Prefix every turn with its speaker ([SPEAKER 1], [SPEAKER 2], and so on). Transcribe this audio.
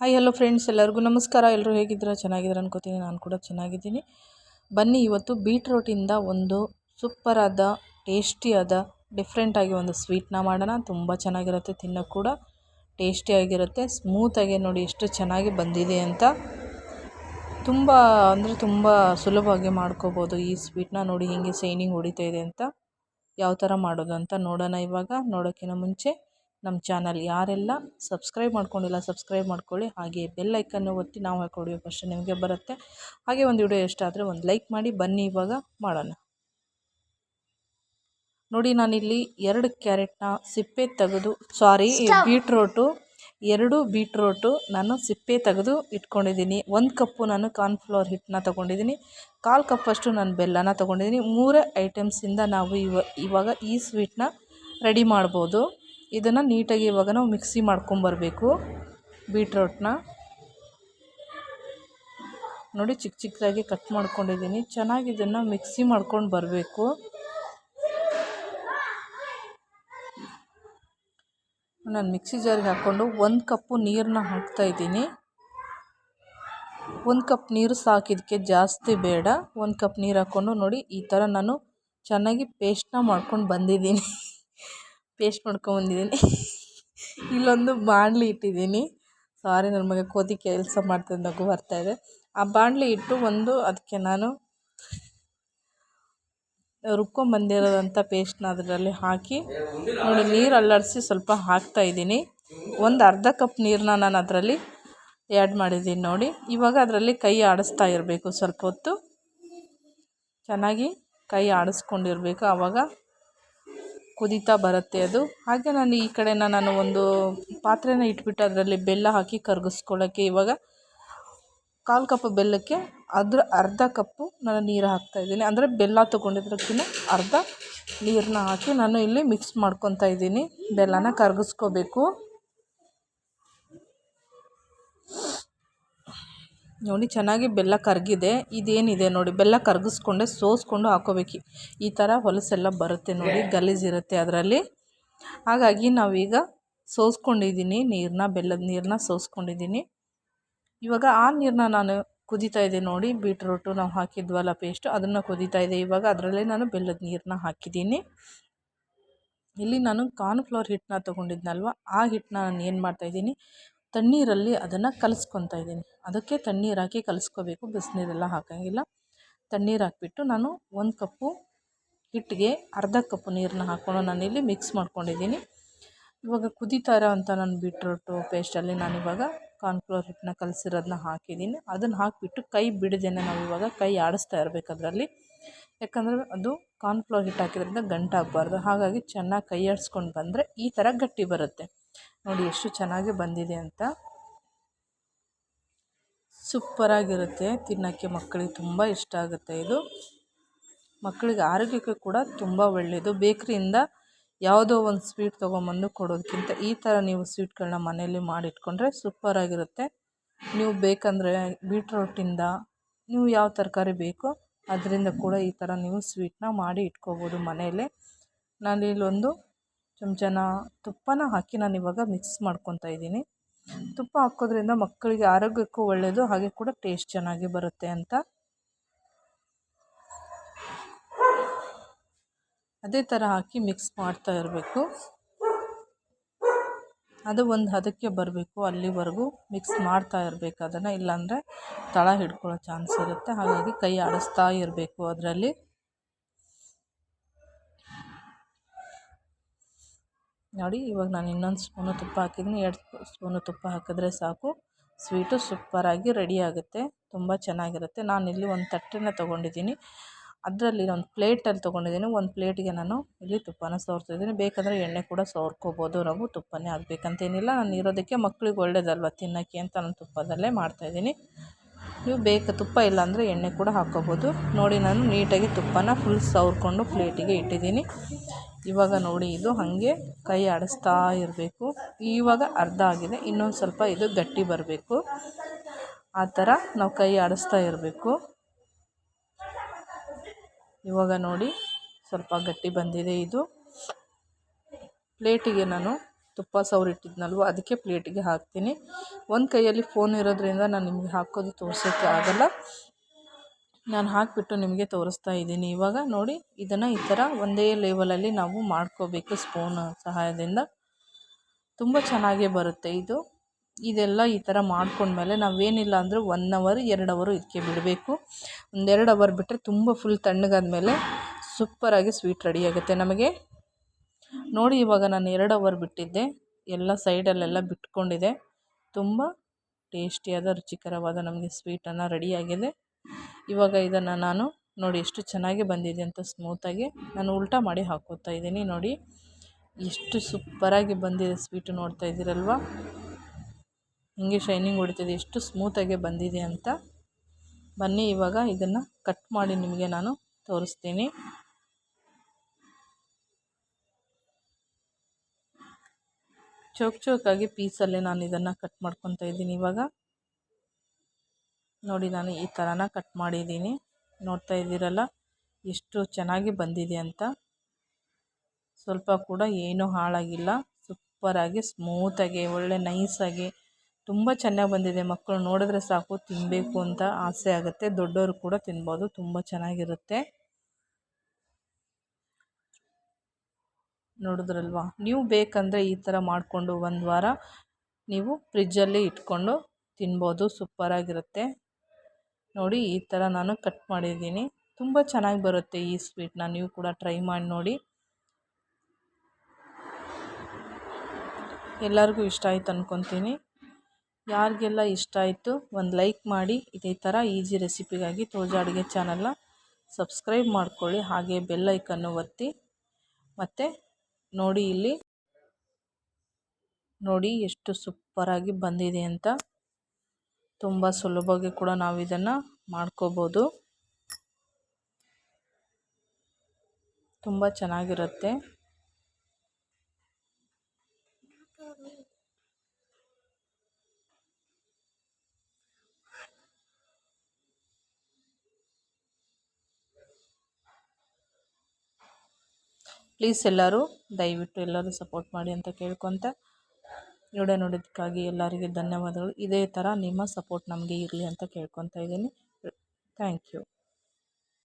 [SPEAKER 1] Hi hello friends ಎಲ್ಲರಿಗೂ ನಮಸ್ಕಾರ. ಎಲ್ಲರೂ ಹೇಗಿದ್ದೀರಾ? ಚೆನ್ನಾಗಿದ್ದೀರಾ ಅನ್ಕೋತೀನಿ. ನಾನು ಕೂಡ ಚೆನ್ನಾಗಿದ್ದೀನಿ. ಬನ್ನಿ, ಇವತ್ತು ಬೀಟ್ರೋಟಿಂದ ಒಂದು ಸೂಪರಾದ ಟೇಸ್ಟಿಯಾದ ಡಿಫ್ರೆಂಟಾಗಿ ಒಂದು ಸ್ವೀಟ್ನ ಮಾಡೋಣ. ತುಂಬ ಚೆನ್ನಾಗಿರುತ್ತೆ. ತಿನ್ನೋಕ್ಕೆ ಕೂಡ ಟೇಸ್ಟಿಯಾಗಿರುತ್ತೆ ಸ್ಮೂತಾಗಿ ನೋಡಿ ಎಷ್ಟು ಚೆನ್ನಾಗಿ ಬಂದಿದೆ ಅಂತ. ತುಂಬ, ಅಂದರೆ ತುಂಬ ಸುಲಭವಾಗಿ ಮಾಡ್ಕೋಬೋದು ಈ ಸ್ವೀಟ್ನ ನೋಡಿ, ಹೀಗೆ ಸೈನಿಂಗ್ ಹೊಡಿತಾ ಇದೆ ಅಂತ. ಯಾವ ಥರ ಮಾಡೋದು ಅಂತ ನೋಡೋಣ ಇವಾಗ. ನೋಡೋಕ್ಕಿಂತ ಮುಂಚೆ ನಮ್ಮ ಚಾನಲ್ ಯಾರೆಲ್ಲ ಸಬ್ಸ್ಕ್ರೈಬ್ ಮಾಡ್ಕೊಂಡಿಲ್ಲ ಸಬ್ಸ್ಕ್ರೈಬ್ ಮಾಡ್ಕೊಳ್ಳಿ. ಹಾಗೆ ಬೆಲ್ ಐಕನ್ನು ಒತ್ತಿ ನಾವು ಹಾಕೊಡಿಯೋ ಫಸ್ಟ್ ನಿಮಗೆ ಬರುತ್ತೆ. ಹಾಗೆ ಒಂದು ವಿಡಿಯೋ ಇಷ್ಟ ಆದರೆ ಒಂದು ಲೈಕ್ ಮಾಡಿ ಬನ್ನಿ ಇವಾಗ ಮಾಡೋಣ. ನೋಡಿ ನಾನಿಲ್ಲಿ ಎರಡು ಕ್ಯಾರೆಟ್ನ ಸಿಪ್ಪೆ ತೆಗೆದು ಸಾರಿ ಬೀಟ್ರೋಟು ಎರಡು ಬೀಟ್ರೋಟು ನಾನು ಸಿಪ್ಪೆ ತೆಗೆದು ಇಟ್ಕೊಂಡಿದ್ದೀನಿ. ಒಂದು ಕಪ್ಪು ನಾನು ಕಾರ್ನ್ಫ್ಲವರ್ ಹಿಟ್ಟನ್ನ ತೊಗೊಂಡಿದ್ದೀನಿ. ಕಾಲು ಕಪ್ಪಷ್ಟು ನಾನು ಬೆಲ್ಲನ ತೊಗೊಂಡಿದ್ದೀನಿ. ಮೂರೇ ಐಟಮ್ಸಿಂದ ನಾವು ಇವ ಇವಾಗ ಈ ಸ್ವೀಟ್ನ ರೆಡಿ ಮಾಡ್ಬೋದು. ಇದನ್ನು ನೀಟಾಗಿ ಇವಾಗ ನಾವು ಮಿಕ್ಸಿ ಮಾಡ್ಕೊಂಬರ್ಬೇಕು ಬೀಟ್ರೋಟ್ನ. ನೋಡಿ ಚಿಕ್ಕ ಚಿಕ್ಕದಾಗಿ ಕಟ್ ಮಾಡ್ಕೊಂಡಿದ್ದೀನಿ. ಚೆನ್ನಾಗಿ ಇದನ್ನು ಮಿಕ್ಸಿ ಮಾಡ್ಕೊಂಡು ಬರಬೇಕು. ನಾನು ಮಿಕ್ಸಿ ಜಾರಿಗೆ ಹಾಕ್ಕೊಂಡು ಒಂದು ಕಪ್ಪು ನೀರನ್ನ ಹಾಕ್ತಾಯಿದ್ದೀನಿ ಒಂದು ಕಪ್ ನೀರು ಸಾಕು ಇದಕ್ಕೆ ಜಾಸ್ತಿ ಬೇಡ. ಒಂದು ಕಪ್ ನೀರು ಹಾಕ್ಕೊಂಡು ನೋಡಿ ಈ ಥರ ನಾನು ಚೆನ್ನಾಗಿ ಪೇಸ್ಟ್ನ ಮಾಡ್ಕೊಂಡು ಬಂದಿದ್ದೀನಿ. ಪೇಸ್ಟ್ ಮಾಡ್ಕೊಂಬಂದಿದ್ದೀನಿ ಇಲ್ಲೊಂದು ಬಾಣಲಿ ಇಟ್ಟಿದ್ದೀನಿ. ಸಾರಿ ನನ್ನ ಮಗ ಕೋತಿ ಕೆಲಸ ಮಾಡ್ತಿದ್ದ ನಗು ಬರ್ತಾಯಿದೆ ಆ ಬಾಣಲಿ ಇಟ್ಟು ಒಂದು ಅದಕ್ಕೆ ನಾನು ರುಬ್ಕೊಂಬಂದಿರೋದಂಥ ಪೇಸ್ಟ್ನ ಅದರಲ್ಲಿ ಹಾಕಿ ನೋಡಿ, ನೀರು ಅಲ್ಲಾಡಿಸಿ ಸ್ವಲ್ಪ ಹಾಕ್ತಾಯಿದ್ದೀನಿ ಒಂದು ಅರ್ಧ ಕಪ್ ನೀರನ್ನ ನಾನು ಅದರಲ್ಲಿ ಆ್ಯಡ್ ಮಾಡಿದ್ದೀನಿ ನೋಡಿ. ಇವಾಗ ಅದರಲ್ಲಿ ಕೈ ಆಡಿಸ್ತಾ ಇರಬೇಕು ಸ್ವಲ್ಪ ಹೊತ್ತು. ಚೆನ್ನಾಗಿ ಕೈ ಆಡಿಸ್ಕೊಂಡಿರಬೇಕು ಆವಾಗ ಕುದೀತಾ ಬರುತ್ತೆ ಅದು. ಹಾಗೆ ನಾನು ಈ ಕಡೆನ ನಾನು ಒಂದು ಪಾತ್ರೆನ ಇಟ್ಬಿಟ್ಟು ಅದರಲ್ಲಿ ಬೆಲ್ಲ ಹಾಕಿ ಕರಗಿಸ್ಕೊಳ್ಳೋಕ್ಕೆ ಇವಾಗ ಕಾಲು ಕಪ್ ಬೆಲ್ಲಕ್ಕೆ ಅದರ ಅರ್ಧ ಕಪ್ಪು ನಾನು ನೀರು ಹಾಕ್ತಾಯಿದ್ದೀನಿ ಅಂದರೆ ಬೆಲ್ಲ ತೊಗೊಂಡಿದ್ದಕ್ಕಿಂತ ಅರ್ಧ ನೀರನ್ನ ಹಾಕಿ ನಾನು ಇಲ್ಲಿ ಮಿಕ್ಸ್ ಮಾಡ್ಕೊತಾ ಇದ್ದೀನಿ. ಬೆಲ್ಲನ ಕರಗಿಸ್ಕೋಬೇಕು. ನೋಡಿ, ಚೆನ್ನಾಗಿ ಬೆಲ್ಲ ಕರಗಿದೆ. ಇದೇನಿದೆ ನೋಡಿ, ಬೆಲ್ಲ ಕರಗಿಸ್ಕೊಂಡೆ ಸೋಸ್ಕೊಂಡು ಹಾಕೋಬೇಕು. ಈ ಥರ ಹೊಲಸೆಲ್ಲ ಬರುತ್ತೆ ನೋಡಿ ಗಲೀಜಿರುತ್ತೆ ಅದರಲ್ಲಿ. ಹಾಗಾಗಿ ನಾವೀಗ ಸೋಸ್ಕೊಂಡಿದ್ದೀನಿ ನೀರನ್ನ ಬೆಲ್ಲದ ನೀರನ್ನ ಸೋಸ್ಕೊಂಡಿದ್ದೀನಿ. ಇವಾಗ ಆ ನೀರನ್ನ ನಾನು ಕುದೀತಾ ಇದೆ ನೋಡಿ, ಬೀಟ್ರೂಟು ನಾವು ಹಾಕಿದ್ವಲ್ಲ ಪೇಸ್ಟು, ಅದನ್ನು ಕುದೀತಾ ಇದೆ ಇವಾಗ ಅದರಲ್ಲೇ ನಾನು ಬೆಲ್ಲದ ನೀರನ್ನ ಹಾಕಿದ್ದೀನಿ. ಇಲ್ಲಿ ನಾನು ಕಾರ್ನ್ಫ್ಲವರ್ ಹಿಟ್ಟನ್ನ ತೊಗೊಂಡಿದ್ನಲ್ವ, ಆ ಹಿಟ್ಟನ್ನ ನಾನು ಏನು ಮಾಡ್ತಾಯಿದ್ದೀನಿ ತಣ್ಣೀರಲ್ಲಿ ಅದನ್ನು ಕಲಸ್ಕೊತ ಇದ್ದೀನಿ. ಅದಕ್ಕೆ ತಣ್ಣೀರು ಹಾಕಿ ಕಲಸ್ಕೋಬೇಕು. ಬಿಸಿನೀರೆಲ್ಲ ಹಾಕೋಂಗಿಲ್ಲ. ತಣ್ಣೀರು ಹಾಕಿಬಿಟ್ಟು ನಾನು ಒಂದು ಕಪ್ಪು ಹಿಟ್ಟಿಗೆ ಅರ್ಧ ಕಪ್ ನೀರನ್ನ ಹಾಕ್ಕೊಂಡು ನಾನಿಲ್ಲಿ ಮಿಕ್ಸ್ ಮಾಡ್ಕೊಂಡಿದ್ದೀನಿ. ಇವಾಗ ಕುದೀತಾ ಇರೋ ಅಂತ ನಾನು ಬೀಟ್ರೂಟು ಪೇಸ್ಟಲ್ಲಿ ನಾನಿವಾಗ ಕಾರ್ನ್ಫ್ಲವರ್ ಹಿಟ್ಟನ್ನ ಕಲಸಿರೋದನ್ನ ಹಾಕಿದ್ದೀನಿ. ಅದನ್ನು ಹಾಕಿಬಿಟ್ಟು ಕೈ ಬಿಡದೇನೆ ನಾವು ಇವಾಗ ಕೈ ಆಡಿಸ್ತಾ ಇರಬೇಕು ಅದರಲ್ಲಿ. ಯಾಕಂದರೆ ಅದು ಕಾರ್ನ್ಫ್ಲವರ್ ಹಿಟ್ಟು ಹಾಕಿದ್ರಿಂದ ಗಂಟಾಗಬಾರ್ದು ಹಾಗಾಗಿ ಚೆನ್ನಾಗಿ ಕೈ ಆಡಿಸ್ಕೊಂಡು ಬಂದರೆ ಈ ಥರ ಗಟ್ಟಿ ಬರುತ್ತೆ. ನೋಡಿ ಎಷ್ಟು ಚೆನ್ನಾಗಿ ಬಂದಿದೆ ಅಂತ. ಸೂಪರಾಗಿರುತ್ತೆ ತಿನ್ನೋಕ್ಕೆ ಮಕ್ಕಳಿಗೆ ತುಂಬ ಇಷ್ಟ ಆಗುತ್ತೆ ಇದು. ಮಕ್ಕಳಿಗೆ ಆರೋಗ್ಯಕ್ಕೆ ಕೂಡ ತುಂಬ ಒಳ್ಳೆಯದು ಬೇಕ್ರಿಯಿಂದ ಯಾವುದೋ ಒಂದು ಸ್ವೀಟ್ ತೊಗೊಂಬಂದು ಕೊಡೋದಕ್ಕಿಂತ ಈ ಥರ ನೀವು ಸ್ವೀಟ್ಗಳನ್ನ ಮನೆಯಲ್ಲಿ ಮಾಡಿಟ್ಕೊಂಡ್ರೆ ಸೂಪರಾಗಿರುತ್ತೆ ನೀವು ಬೇಕಂದರೆ ಬೀಟ್ರೋಟಿಂದ ನೀವು ಯಾವ ತರಕಾರಿ ಬೇಕೋ ಅದರಿಂದ ಕೂಡ ಈ ಥರ ನೀವು ಸ್ವೀಟ್ನ ಮಾಡಿ ಇಟ್ಕೋಬೋದು ಮನೆಯಲ್ಲೇ. ನಾನು ಇಲ್ಲೊಂದು ಚಮಚನ ತುಪ್ಪನ ಹಾಕಿ ನಾನು ಇವಾಗ ಮಿಕ್ಸ್ ಮಾಡ್ಕೊತಾ ಇದ್ದೀನಿ. ತುಪ್ಪ ಹಾಕೋದ್ರಿಂದ ಮಕ್ಕಳಿಗೆ ಆರೋಗ್ಯಕ್ಕೂ ಒಳ್ಳೆಯದು ಹಾಗೆ ಕೂಡ ಟೇಸ್ಟ್ ಚೆನ್ನಾಗಿ ಬರುತ್ತೆ ಅಂತ. ಅದೇ ಥರ ಹಾಕಿ ಮಿಕ್ಸ್ ಮಾಡ್ತಾ ಇರಬೇಕು. ಅದು ಒಂದು ಹದಕ್ಕೆ ಬರಬೇಕು, ಅಲ್ಲಿವರೆಗೂ ಮಿಕ್ಸ್ ಮಾಡ್ತಾ ಇರಬೇಕು ಅದನ್ನು. ಇಲ್ಲಾಂದರೆ ತಳ ಹಿಡ್ಕೊಳ್ಳೋ ಚಾನ್ಸ್ ಇರುತ್ತೆ. ಹಾಗಾಗಿ ಕೈ ಆಡಿಸ್ತಾ ಇರಬೇಕು ಅದರಲ್ಲಿ. ನೋಡಿ, ಇವಾಗ ನಾನು ಇನ್ನೊಂದು ಸ್ಪೂನು ತುಪ್ಪ ಹಾಕಿದ್ದೀನಿ. ಎರಡು ಸ್ಪೂನು ತುಪ್ಪ ಹಾಕಿದ್ರೆ ಸಾಕು. ಸ್ವೀಟು ಸೂಪ್ಪರಾಗಿ ರೆಡಿ ಆಗುತ್ತೆ. ತುಂಬ ಚೆನ್ನಾಗಿರುತ್ತೆ. ನಾನು ಇಲ್ಲಿ ಒಂದು ತಟ್ಟೆನ ತೊಗೊಂಡಿದ್ದೀನಿ. ಅದರಲ್ಲಿ ಒಂದು ಪ್ಲೇಟಲ್ಲಿ ತೊಗೊಂಡಿದ್ದೀನಿ. ಒಂದು ಪ್ಲೇಟಿಗೆ ನಾನು ಇಲ್ಲಿ ತುಪ್ಪನ ಸವರ್ತಿದ್ದೀನಿ ಬೇಕಂದರೆ ಎಣ್ಣೆ ಕೂಡ ಸವರ್ಕೋಬೋದು ನಾವು ತುಪ್ಪನೇ ಆಗಬೇಕಂತೇನಿಲ್ಲ ನಾನು ಇರೋದಕ್ಕೆ ಮಕ್ಳಿಗೆ ಒಳ್ಳೇದಲ್ವ ತಿನ್ನೋಕ್ಕೆ ಅಂತ ನಾನು ತುಪ್ಪದಲ್ಲೇ ಮಾಡ್ತಾಯಿದ್ದೀನಿ ನೀವು ಬೇಕು ತುಪ್ಪ ಇಲ್ಲಾಂದರೆ ಎಣ್ಣೆ ಕೂಡ ಹಾಕ್ಕೋಬೋದು ನೋಡಿ, ನಾನು ನೀಟಾಗಿ ತುಪ್ಪನ ಫುಲ್ ಸವರ್ಕೊಂಡು ಪ್ಲೇಟಿಗೆ ಇಟ್ಟಿದ್ದೀನಿ. ಇವಾಗ ನೋಡಿ, ಇದು ಹಾಗೆ ಕೈ ಆಡಿಸ್ತಾ ಇರಬೇಕು. ಇವಾಗ ಅರ್ಧ ಆಗಿದೆ, ಇನ್ನೊಂದು ಸ್ವಲ್ಪ ಇದು ಗಟ್ಟಿ ಬರಬೇಕು. ಆ ಥರ ನಾವು ಕೈ ಆಡಿಸ್ತಾ ಇರಬೇಕು. ಇವಾಗ ನೋಡಿ, ಸ್ವಲ್ಪ ಗಟ್ಟಿ ಬಂದಿದೆ ಇದು. ಪ್ಲೇಟಿಗೆ ನಾನು ತುಪ್ಪ ಸವರಿಟ್ಟಿದ್ನಲ್ವ ಅದಕ್ಕೆ ಪ್ಲೇಟಿಗೆ ಹಾಕ್ತೀನಿ. ಒಂದು ಕೈಯಲ್ಲಿ ಫೋನ್ ಇರೋದ್ರಿಂದ ನಾನು ನಿಮಗೆ ಹಾಕೋದು ತೋರ್ಸೋಕ್ಕೆ ಆಗಲ್ಲ. ನಾನು ಹಾಕಿಬಿಟ್ಟು ನಿಮಗೆ ತೋರಿಸ್ತಾ ಇದ್ದೀನಿ. ಇವಾಗ ನೋಡಿ, ಇದನ್ನು ಈ ಥರ ಒಂದೇ ಲೆವೆಲಲ್ಲಿ ನಾವು ಮಾಡ್ಕೋಬೇಕು ಸ್ಪೂನ್ ಸಹಾಯದಿಂದ. ತುಂಬ ಚೆನ್ನಾಗೇ ಬರುತ್ತೆ ಇದು. ಇದೆಲ್ಲ ಈ ಥರ ಮಾಡ್ಕೊಂಡ್ಮೇಲೆ ನಾವೇನಿಲ್ಲ ಅಂದರೂ ಒನ್ ಅವರ್ ಎರಡು ಅವರು ಇದಕ್ಕೆ ಬಿಡಬೇಕು. ಒಂದೆರಡು ಅವರ್ ಬಿಟ್ಟರೆ ತುಂಬ ಫುಲ್ ತಣ್ಣಗಾದ್ಮೇಲೆ ಸೂಪರಾಗಿ ಸ್ವೀಟ್ ರೆಡಿಯಾಗುತ್ತೆ ನಮಗೆ. ನೋಡಿ, ಇವಾಗ ನಾನು ಎರಡು ಅವರ್ ಬಿಟ್ಟಿದ್ದೆ. ಎಲ್ಲ ಸೈಡಲ್ಲೆಲ್ಲ ಬಿಟ್ಕೊಂಡಿದೆ. ತುಂಬ ಟೇಸ್ಟಿಯಾದ ರುಚಿಕರವಾದ ನಮಗೆ ಸ್ವೀಟನ್ನು ರೆಡಿಯಾಗಿದೆ ಇವಾಗ ಇದನ್ನು ನಾನು ನೋಡಿ ಎಷ್ಟು ಚೆನ್ನಾಗಿ ಬಂದಿದೆ ಅಂತ ಸ್ಮೂತಾಗಿ ನಾನು ಉಲ್ಟಾ ಮಾಡಿ ಹಾಕೋತಾ ಇದ್ದೀನಿ. ನೋಡಿ, ಎಷ್ಟು ಸೂಪರಾಗಿ ಬಂದಿದೆ ಸ್ವೀಟು ನೋಡ್ತಾ ಇದ್ದೀರಲ್ವ? ಹಿಂಗೆ ಶೈನಿಂಗ್ ಹೊಡಿತಿದೆ. ಎಷ್ಟು ಸ್ಮೂತಾಗಿ ಬಂದಿದೆ ಅಂತ ಬನ್ನಿ, ಇವಾಗ ಇದನ್ನು ಕಟ್ ಮಾಡಿ ನಿಮಗೆ ನಾನು ತೋರಿಸ್ತೀನಿ. ಚೌಕ್ ಚೌಕಾಗಿ ಪೀಸಲ್ಲೇ ನಾನು ಇದನ್ನು ಕಟ್ ಮಾಡ್ಕೊತಾ ಇದ್ದೀನಿ ಇವಾಗ. ನೋಡಿ ನಾನು ಈ ಥರನ ಕಟ್ ಮಾಡಿದ್ದೀನಿ. ನೋಡ್ತಾ ಇದ್ದೀರಲ್ಲ, ಎಷ್ಟು ಚೆನ್ನಾಗಿ ಬಂದಿದೆ ಅಂತ. ಸ್ವಲ್ಪ ಕೂಡ ಏನೂ ಹಾಳಾಗಿಲ್ಲ. ಸೂಪರಾಗಿ ಸ್ಮೂತಾಗಿ ಒಳ್ಳೆ ನೈಸಾಗಿ ತುಂಬ ಚೆನ್ನಾಗಿ ಬಂದಿದೆ. ಮಕ್ಕಳು ನೋಡಿದ್ರೆ ಸಾಕು ತಿನ್ನಬೇಕು ಅಂತ ಆಸೆ ಆಗುತ್ತೆ. ದೊಡ್ಡವರು ಕೂಡ ತಿನ್ಬೋದು, ತುಂಬ ಚೆನ್ನಾಗಿರುತ್ತೆ. ನೋಡಿದ್ರಲ್ವಾ? ನೀವು ಬೇಕಂದರೆ ಈ ಥರ ಮಾಡಿಕೊಂಡು ಒಂದು ವಾರ ನೀವು ಫ್ರಿಜ್ಜಲ್ಲಿ ಇಟ್ಕೊಂಡು ತಿನ್ಬೋದು ಸೂಪರಾಗಿರುತ್ತೆ ನೋಡಿ ಈ ಥರ ನಾನು ಕಟ್ ಮಾಡಿದ್ದೀನಿ. ತುಂಬ ಚೆನ್ನಾಗಿ ಬರುತ್ತೆ ಈ ಸ್ವೀಟ್ನ ನೀವು ಕೂಡ ಟ್ರೈ ಮಾಡಿ ನೋಡಿ. ಎಲ್ಲರಿಗೂ ಇಷ್ಟ ಆಯ್ತು ಅಂದ್ಕೊತೀನಿ ಯಾರಿಗೆಲ್ಲ ಇಷ್ಟ ಆಯಿತು ಒಂದು ಲೈಕ್ ಮಾಡಿ. ಇದೇ ಥರ ಈಸಿ ರೆಸಿಪಿಗಾಗಿ ತೋಜಾ ಅಡುಗೆ ಚಾನಲ್ನ ಸಬ್ಸ್ಕ್ರೈಬ್ ಮಾಡ್ಕೊಳ್ಳಿ. ಹಾಗೆ ಬೆಲ್ಲೈಕನ್ನು ಒತ್ತಿ. ಮತ್ತು ನೋಡಿ ಇಲ್ಲಿ ನೋಡಿ ಎಷ್ಟು ಸೂಪರಾಗಿ ಬಂದಿದೆ ಅಂತ. ತುಂಬ ಸುಲಭವಾಗಿ ಕೂಡ ನಾವು ಇದನ್ನು ಮಾಡ್ಕೋಬೋದು. ತುಂಬ ಚೆನ್ನಾಗಿರುತ್ತೆ. ಪ್ಲೀಸ್ ಎಲ್ಲರೂ ದಯವಿಟ್ಟು ಎಲ್ಲರೂ ಸಪೋರ್ಟ್ ಮಾಡಿ ಅಂತ ಕೇಳ್ಕೊತ ವಿಡಿಯೋ ನೋಡೋದಕ್ಕಾಗಿ ಎಲ್ಲರಿಗೆ ಧನ್ಯವಾದಗಳು. ಇದೇ ಥರ ನಿಮ್ಮ ಸಪೋರ್ಟ್ ನಮಗೆ ಇರಲಿ ಅಂತ ಕೇಳ್ಕೊತಾ ಇದ್ದೀನಿ. Thank you.